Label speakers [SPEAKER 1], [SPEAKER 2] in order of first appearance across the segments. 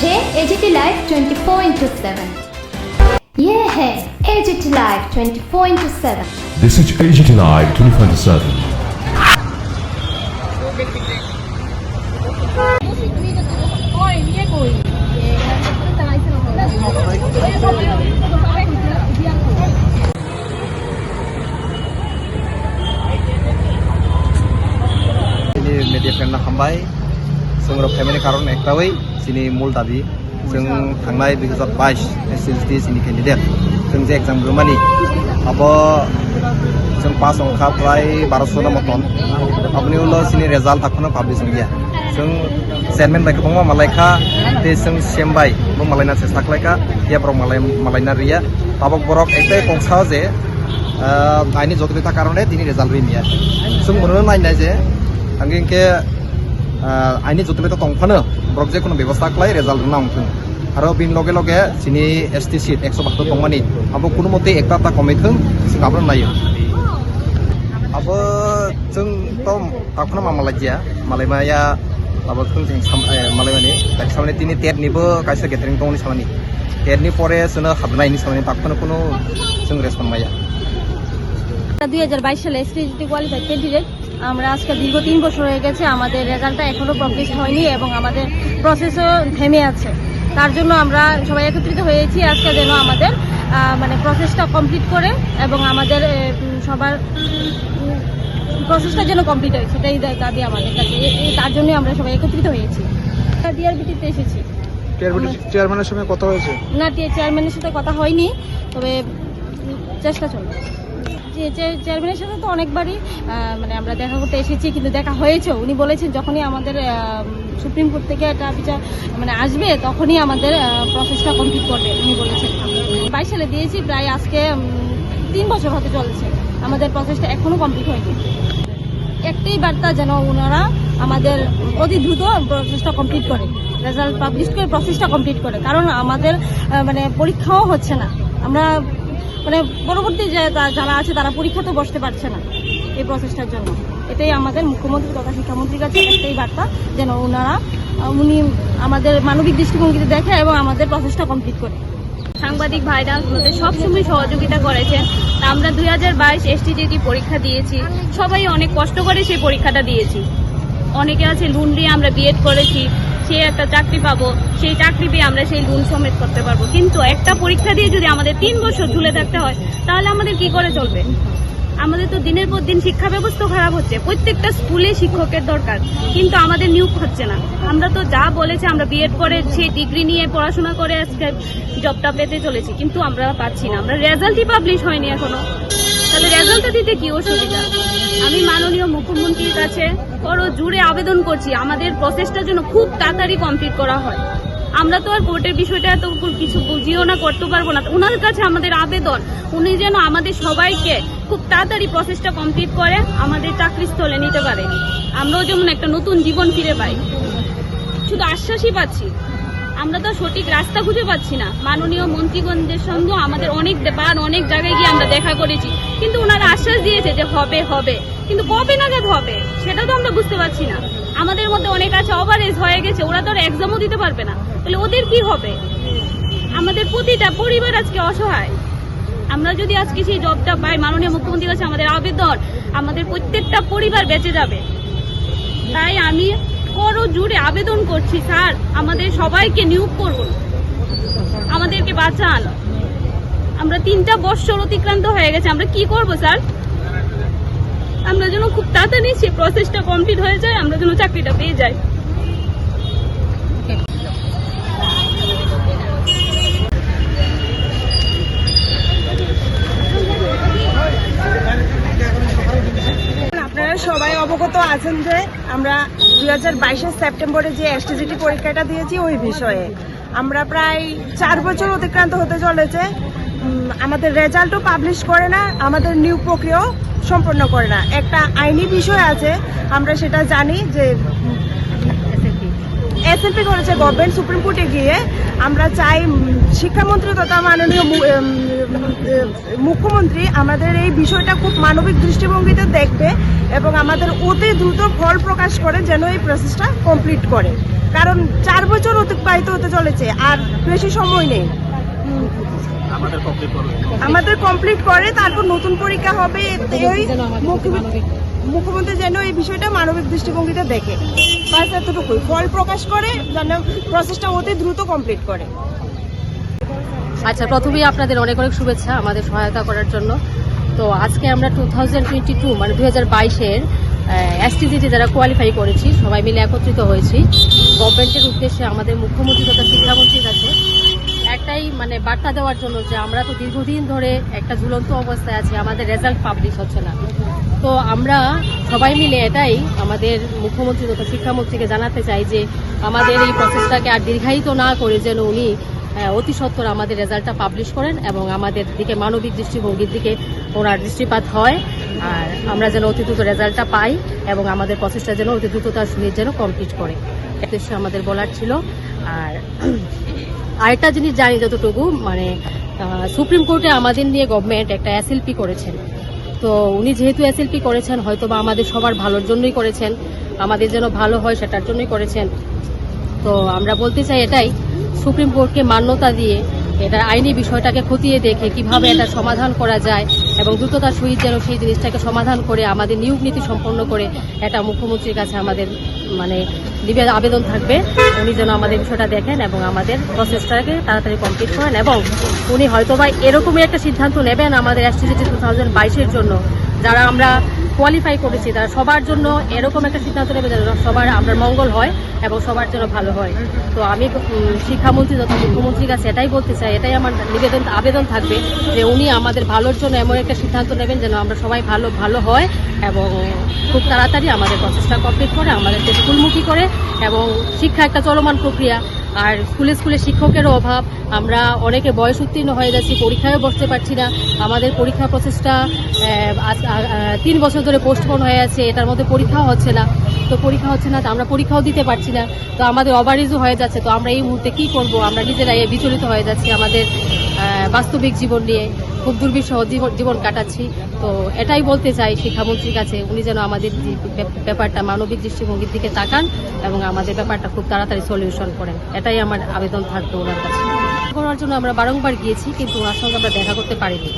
[SPEAKER 1] छः AGT live 24 four into seven ये है AGT live 24 four into seven
[SPEAKER 2] this is AGT live 24
[SPEAKER 3] four into seven कोई ये कोई? जों फेमिलि कारण एक्टावै जोंनि मूल दाबि जों थांनाय दुइ हाजार बाइस एस एस डि जोंनि केन्डिडेट जों जे एग्जाम गोमानि अब जों पास अंखा प्राय बार'स'ना मतन अपनि उनाव जोंनि रेजाल्ट थाखौनो पाब्लिस गैया जों चेयारमेन बाय गोबां मालायखा दे जों सेमबाय मालायना सेस्था खालायखा याब्राव मालाय मालायना रिया তাবক বরক একটাই কংসা যে আইনি জটিলতার কারণে তিনি রেজাল্ট হয়ে নিয়ে আসে সব মনে নাই যে আগে আইনি যতবে টংফানো ব্রক যে কোনো ব্যবস্থা খাই রেজাল্ট না অংশ আর বিন লগে লগে চিনি এস টি সিট একশো বাহাত্তর টংমানি আবো কোনো মতে একটা একটা কমেখন গাবলান নাইও আবো जों তম তাকনা মামালাজিয়া মালাইমায়া আবার जों মালাইমানি তাই সামনে তিনি টেটনিবো কাছে গেটারিং দংনি সামনে টেটনি পরে जोंनो হাবনাইনি সামনে কোনো जों রেসপন্ড মাইয়া
[SPEAKER 4] দুই হাজার বাইশ সালে এসটি কোয়ালিফাই ক্যান্ডিডেট আমরা আজকে দীর্ঘ তিন বছর হয়ে গেছে আমাদের রেজাল্টটা এখনও পাবলিশ হয়নি এবং আমাদের প্রসেসও থেমে আছে। তার জন্য আমরা সবাই একত্রিত হয়েছি আজকে যেন আমাদের মানে প্রসেসটা কমপ্লিট করে এবং আমাদের সবার প্রসেসটা যেন কমপ্লিট হয় সেটাই দাবি আমাদের কাছে। তার জন্যই আমরা সবাই একত্রিত হয়েছি। ডিআরবিটিতে এসেছি।
[SPEAKER 5] চেয়ারম্যানের সঙ্গে কথা হয়েছে?
[SPEAKER 4] না চেয়ারম্যানের সাথে কথা হয়নি তবে চেষ্টা চলবে। চেয়ারম্যানের সাথে তো অনেকবারই মানে আমরা দেখা করতে এসেছি, কিন্তু দেখা হয়েছে। উনি বলেছেন, যখনই আমাদের সুপ্রিম কোর্ট থেকে একটা বিচার মানে আসবে, তখনই আমাদের প্রসেসটা কমপ্লিট করবে, উনি বলেছেন। বাইশ সালে দিয়েছি, প্রায় আজকে তিন বছর হতে চলেছে। আমাদের প্রসেসটা এখনও কমপ্লিট হয়নি। একটাই বার্তা যেন ওনারা আমাদের অতি দ্রুত প্রসেসটা কমপ্লিট করে রেজাল্ট পাবলিশ করে প্রসেসটা কমপ্লিট করে। কারণ আমাদের মানে পরীক্ষাও হচ্ছে না। আমরা মানে পরবর্তী যারা আছে, তারা পরীক্ষাতেও বসতে পারছে না এই প্রসেসটার জন্য। এটাই আমাদের মুখ্যমন্ত্রী তথা শিক্ষামন্ত্রীর কাছে একটাই বার্তা, যেন ওনারা উনি আমাদের মানবিক দৃষ্টিভঙ্গিতে দেখে এবং আমাদের প্রসেসটা কমপ্লিট করে।
[SPEAKER 6] সাংবাদিক ভাইরা আমাদের সবসময় সহযোগিতা করেছেন। তা আমরা দুই হাজার বাইশ এসটিজিটি পরীক্ষা দিয়েছি। সবাই অনেক কষ্ট করে সেই পরীক্ষাটা দিয়েছি। অনেকে আছে লোন দিয়ে আমরা বিএড করেছি। সে একটা চাকরি পাবো, সেই চাকরি পেয়ে আমরা সেই লোন সমেত করতে পারব। কিন্তু একটা পরীক্ষা দিয়ে যদি আমাদের তিন বছর ঝুলে থাকতে হয়, তাহলে আমাদের কি করে চলবে? আমাদের তো দিনের পর দিন শিক্ষা ব্যবস্থা খারাপ হচ্ছে। প্রত্যেকটা স্কুলে শিক্ষকের দরকার, কিন্তু আমাদের নিয়োগ হচ্ছে না। আমরা তো যা বলেছে, আমরা বিএড করে সেই ডিগ্রি নিয়ে পড়াশোনা করে আজকে জবটা পেতে চলেছি, কিন্তু আমরা পাচ্ছি না। আমরা রেজাল্টই পাবলিশ হয়নি এখনও। তাহলে রেজাল্টটা দিতে কি অসুবিধা আমি মাননীয় মুখ্যমন্ত্রীর কাছে বড় জুড়ে আবেদন করছি, আমাদের প্রসেসটা যেন খুব তাড়াতাড়ি কমপ্লিট করা হয়। আমরা তো আর কোর্টের বিষয়টা এত কিছু বুঝিও না, করতে পারব না। ওনার কাছে আমাদের আবেদন, উনি যেন আমাদের সবাইকে খুব তাড়াতাড়ি প্রসেসটা কমপ্লিট করে, আমাদের চাকরি চাকরিস্থলে নিতে পারে। আমরাও যেমন একটা নতুন জীবন ফিরে পাই। শুধু আশ্বাসই পাচ্ছি। আমরা তো সঠিক রাস্তা খুঁজে পাচ্ছি না। মাননীয় মন্ত্রীগঞ্জের সঙ্গে আমাদের অনেক বার অনেক জায়গায় গিয়ে আমরা দেখা করেছি। কিন্তু ওনারা আশ্বাস দিয়েছে যে হবে হবে। কিন্তু কবে নাগাদ হবে, সেটা তো আমরা বুঝতে পারছি না। আমাদের মধ্যে অনেক আছে ওভারেজ হয়ে গেছে, ওরা তো আর এক্সামও দিতে পারবে না। তাহলে ওদের কি হবে? আমাদের প্রতিটা পরিবার আজকে অসহায়। আমরা যদি আজকে সেই জবটা পাই, মাননীয় মুখ্যমন্ত্রীর কাছে আমাদের আবেদন, আমাদের প্রত্যেকটা পরিবার বেঁচে যাবে। তাই আমি করো জুড়ে আবেদন করছি, স্যার। আমাদের সবাইকে নিয়োগ করুন। আমাদেরকে বাঁচান। আমরা তিনটা বৎসর অতিক্রান্ত হয়ে গেছে। আমরা কি করব, স্যার? আমরা যেন খুব তাড়াতাড়ি সেই প্রসেসটা কমপ্লিট হয়ে যায়, আমরা যেন চাকরিটা পেয়ে যাই
[SPEAKER 7] আপনারা সবাই অবগত আছেন যে আমরা দুই হাজার বাইশের সেপ্টেম্বরে যে এসটিজিটি পরীক্ষাটা দিয়েছি ওই বিষয়ে। আমরা প্রায় চার বছর অতিক্রান্ত হতে চলেছে। আমাদের রেজাল্টও পাবলিশ করে না, আমাদের নিয়োগ প্রক্রিয়াও সম্পন্ন করে না। একটা আইনি বিষয় আছে, আমরা সেটা জানি যে এসএলপি করেছে গভর্নমেন্ট সুপ্রিম কোর্টে গিয়ে আমরা চাই শিক্ষামন্ত্রী তথা মাননীয় মুখ্যমন্ত্রী আমাদের এই বিষয়টা খুব মানবিক দৃষ্টিভঙ্গিতে দেখবে এবং আমাদের অতি দ্রুত ফল প্রকাশ করে যেন এই প্রসেসটা কমপ্লিট করে। কারণ চার বছর অতিবাহিত হতে চলেছে আর বেশি সময় নেই। আমাদের কমপ্লিট করে। তারপর নতুন পরীক্ষা হবে এই মুখ্যমন্ত্রী যেন এই বিষয়টা মানবিক দৃষ্টিভঙ্গিতে দেখে। বাস এতটুকুই। ফল প্রকাশ করে, যেন প্রসেসটা অতি দ্রুত কমপ্লিট করে।
[SPEAKER 8] আচ্ছা প্রথমেই আপনাদের অনেক অনেক শুভেচ্ছা আমাদের সহায়তা করার জন্য। তো আজকে আমরা টু থাউজেন্ড টোয়েন্টি টু মানে দু হাজার বাইশের এসটিজিটি যারা কোয়ালিফাই করেছি। সবাই মিলে একত্রিত হয়েছি। গভর্নমেন্টের উদ্দেশ্যে আমাদের মুখ্যমন্ত্রী তথা শিক্ষামন্ত্রীর কাছে একটাই মানে বার্তা দেওয়ার জন্য যে আমরা তো দীর্ঘদিন ধরে একটা ঝুলন্ত অবস্থায় আছি, আমাদের রেজাল্ট পাবলিশ হচ্ছে না। তো আমরা সবাই মিলে এটাই আমাদের মুখ্যমন্ত্রী তথা শিক্ষামন্ত্রীকে জানাতে চাই যে আমাদের এই প্রসেসটাকে আর দীর্ঘায়িত না করে যেন উনি অতি সত্বর আমাদের রেজাল্টটা পাবলিশ করেন এবং আমাদের দিকে মানবিক দৃষ্টিভঙ্গির দিকে ওনার দৃষ্টিপাত হয়। আর আমরা যেন অতি দ্রুত রেজাল্টটা পাই এবং আমাদের প্রসেসটা যেন অতি দ্রুততার সহিত যেন কমপ্লিট করে। উদ্দেশ্যে আমাদের বলার ছিল। আর আরেকটা জিনিস জানি যতটুকু মানে সুপ্রিম কোর্টে আমাদের নিয়ে গভর্নমেন্ট একটা এসএলপি করেছেন। তো উনি যেহেতু এসএলপি করেছেন হয়তো বা আমাদের সবার ভালোর জন্যই করেছেন, আমাদের যেন ভালো হয় সেটার জন্যই করেছেন। তো আমরা বলতে চাই এটাই, সুপ্রিম কোর্টকে মান্যতা দিয়ে এটা আইনি বিষয়টাকে খতিয়ে দেখে কীভাবে এটা সমাধান করা যায় এবং দ্রুততার সহিত যেন সেই জিনিসটাকে সমাধান করে আমাদের নিয়োগ নীতি সম্পন্ন করে এটা মুখ্যমন্ত্রীর কাছে আমাদের মানে নিবে- আবেদন থাকবে। উনি যেন আমাদের বিষয়টা দেখেন এবং আমাদের প্রসেসটাকে তাড়াতাড়ি কমপ্লিট করেন এবং উনি হয়তোবা এরকমই একটা সিদ্ধান্ত নেবেন আমাদের এসটিজিটি টু থাউজেন্ড বাইশের জন্য, যারা আমরা কোয়ালিফাই করেছি, তারা সবার জন্য এরকম একটা সিদ্ধান্ত নেবে যেন সবার আপনার মঙ্গল হয় এবং সবার জন্য ভালো হয়। তো আমি শিক্ষামন্ত্রী তথা মুখ্যমন্ত্রীর কাছে এটাই বলতে চাই, এটাই আমার নিবেদন, আবেদন থাকবে যে উনি আমাদের ভালোর জন্য এমন একটা সিদ্ধান্ত নেবেন যেন আমরা সবাই ভালো ভালো হয় এবং খুব তাড়াতাড়ি আমাদের প্রসেসটা কমপ্লিট করে, আমাদেরকে স্কুলমুখী করে এবং শিক্ষা একটা চলমান প্রক্রিয়া আর স্কুলে স্কুলে শিক্ষকেরও অভাব। আমরা অনেকে বয়স উত্তীর্ণ হয়ে যাচ্ছি পরীক্ষায়ও বসতে পারছি না। আমাদের পরীক্ষা প্রসেসটা তিন বছর ধরে পোস্টপোন হয়ে আছে, এটার মধ্যে পরীক্ষাও হচ্ছে না। তো পরীক্ষা হচ্ছে না, তো আমরা পরীক্ষাও দিতে পারছি না। তো আমাদের ওভারিজও হয়ে যাচ্ছে। তো আমরা এই মুহূর্তে কি করব? আমরা নিজেরাই বিচলিত হয়ে যাচ্ছি আমাদের বাস্তবিক জীবন নিয়ে। খুব দুর্বিষহ জীবন জীবন কাটাচ্ছি। তো এটাই বলতে চাই শিক্ষামন্ত্রীর কাছে উনি যেন আমাদের ব্যাপারটা মানবিক দৃষ্টিভঙ্গির দিকে তাকান এবং আমাদের ব্যাপারটা খুব তাড়াতাড়ি সলিউশন করেন। এটাই আমার আবেদন থাকবে ওনার কাছে। করার জন্য আমরা বারংবার গিয়েছি কিন্তু ওনার সঙ্গে আমরা দেখা করতে পারিনি।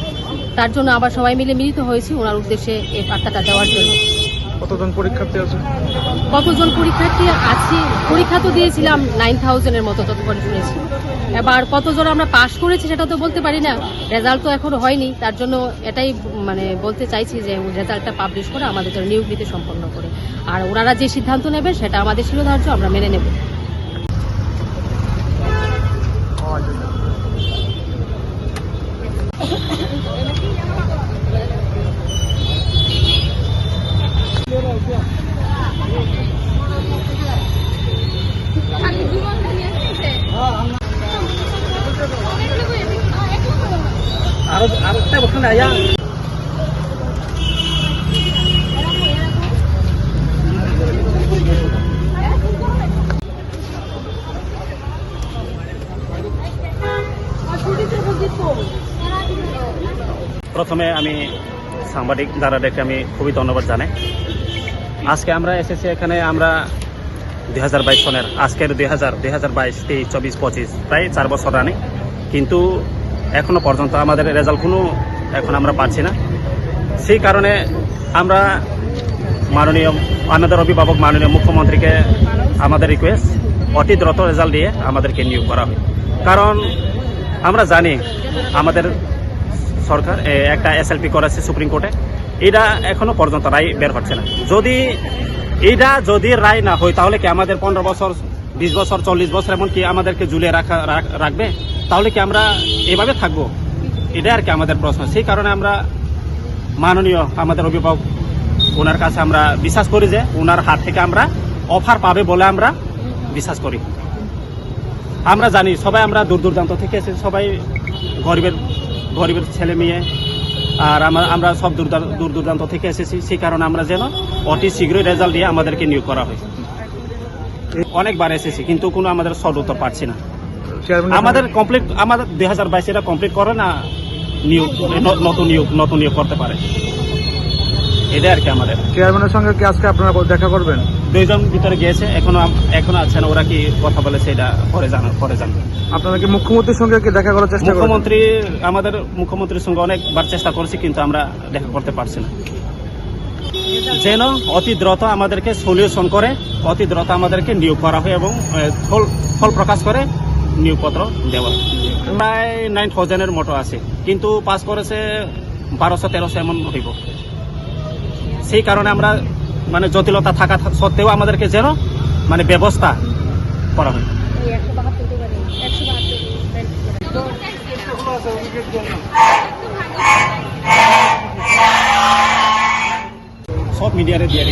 [SPEAKER 8] তার জন্য আবার সবাই মিলে মিলিত হয়েছি ওনার উদ্দেশ্যে এই বার্তাটা দেওয়ার জন্য।
[SPEAKER 5] কতজন পরীক্ষার্থী আছে?
[SPEAKER 8] কতজন পরীক্ষার্থী আছি? পরীক্ষা তো দিয়েছিলাম নাইন থাউজেন্ডের মতো ততক্ষণ শুনেছি। এবার কত কতজন আমরা পাশ করেছি সেটা তো বলতে পারি না। রেজাল্ট তো এখনও হয়নি। তার জন্য এটাই মানে বলতে চাইছি যে রেজাল্টটা পাবলিশ করে আমাদের জন্য নিয়োগ নীতি সম্পন্ন করে। আর ওনারা যে সিদ্ধান্ত নেবে সেটা আমাদের শিরোধার্য, আমরা মেনে নেব।
[SPEAKER 9] প্রথমে আমি সাংবাদিক দাদাদেরকে আমি খুবই ধন্যবাদ জানাই। আজকে আমরা এসেছি এখানে, আমরা দুই হাজার বাইশ সনের, আজকের দুই হাজার দুই হাজার বাইশ, তেইশ, চব্বিশ, পঁচিশ, প্রায় চার বছর রানি কিন্তু এখনও পর্যন্ত আমাদের রেজাল্ট কোনো এখন আমরা পাচ্ছি না। সেই কারণে আমরা মাননীয়, আমাদের অভিভাবক মাননীয় মুখ্যমন্ত্রীকে আমাদের রিকোয়েস্ট অতি দ্রুত রেজাল্ট দিয়ে আমাদেরকে নিয়োগ করা হয় কারণ আমরা জানি আমাদের সরকার একটা এসএলপি করেছে সুপ্রিম কোর্টে এটা এখনও পর্যন্ত রায় বের হচ্ছে না। যদি এটা যদি রায় না হয়, তাহলে কি আমাদের পনেরো বছর, বিশ বছর, চল্লিশ বছর এমনকি আমাদেরকে ঝুলিয়ে রাখা, রাখ- রাখবে? তাহলে কি আমরা এভাবে থাকব? এটা আর কি আমাদের প্রশ্ন। সেই কারণে আমরা মাননীয় আমাদের অভিভাবক, ওনার কাছে আমরা বিশ্বাস করি যে ওনার হাত থেকে আমরা অফার পাবে বলে আমরা বিশ্বাস করি। আমরা জানি, সবাই আমরা দূর দূরান্ত থেকে এসে সবাই গরিবের গরিবের ছেলে মেয়ে আর আমরা আমরা সব দূর দূর- দূর দূরান্ত থেকে এসেছি। সেই কারণে আমরা যেন অতি শীঘ্রই রেজাল্ট দিয়ে আমাদেরকে নিয়োগ করা হয়। অনেকবার এসেছি কিন্তু কোনো আমাদের সদ উত্তর পাচ্ছি না। আমাদের কমপ্লিট আমাদের দুই হাজার বাইশ এটা কমপ্লিট করে না নিয়োগ নতুন নিয়োগ নতুন নিয়োগ করতে পারে। এটাই আর কি আমাদের।
[SPEAKER 5] চেয়ারম্যানের সঙ্গে কি আজকে আপনারা দেখা করবেন?
[SPEAKER 9] দুইজন ভিতরে গিয়েছে এখনও এখনও আছে না ওরা কি কথা বলেছে এটা পরে জানা পরে জানবে।
[SPEAKER 5] আপনারা কি মুখ্যমন্ত্রীর সঙ্গে কি দেখা করার চেষ্টা
[SPEAKER 9] মুখ্যমন্ত্রী আমাদের মুখ্যমন্ত্রীর সঙ্গে অনেকবার চেষ্টা করছি কিন্তু আমরা দেখা করতে পারছি না। যেন অতি দ্রুত আমাদেরকে সলিউশন করে অতি দ্রুত আমাদেরকে নিয়োগ করা হয় এবং ফল ফল প্রকাশ করে নিয়োগপত্র দেওয়া প্রায় নাইন থাউজেন্ডের মতো আছে কিন্তু পাস করেছে বারোশো তেরোশো এমন হইব। সেই কারণে আমরা মানে জটিলতা থাকা সত্ত্বেও আমাদেরকে যেন মানে ব্যবস্থা করা হয়। সব মিডিয়ারে দিয়ে